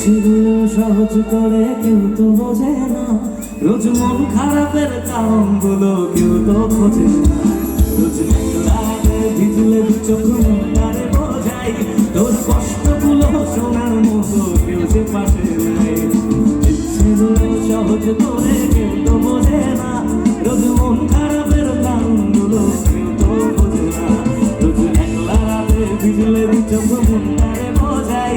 সহজ করে কেউ তো বোঝে না। রোজ মন খারাপের কারণগুলো কেউ তো খোঁজে না। রোজ মেঘলাতে ভিজলে চোখ মনটারে বোঝাই। তোর কষ্টগুলো শোনার মতো কেউ যে পাশে নাই। ইচ্ছেগুলো সহজ করে কেউ তো বোঝে না। রোজ মন খারাপের কারণগুলো কেউ তো বোঝে না। রোজ একলা রাতে ভিজলে চোখ মনটারে বোঝাই।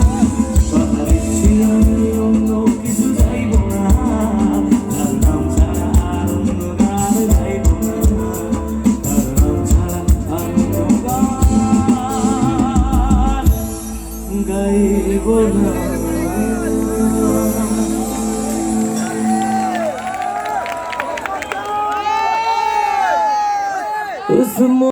দিব না উসমো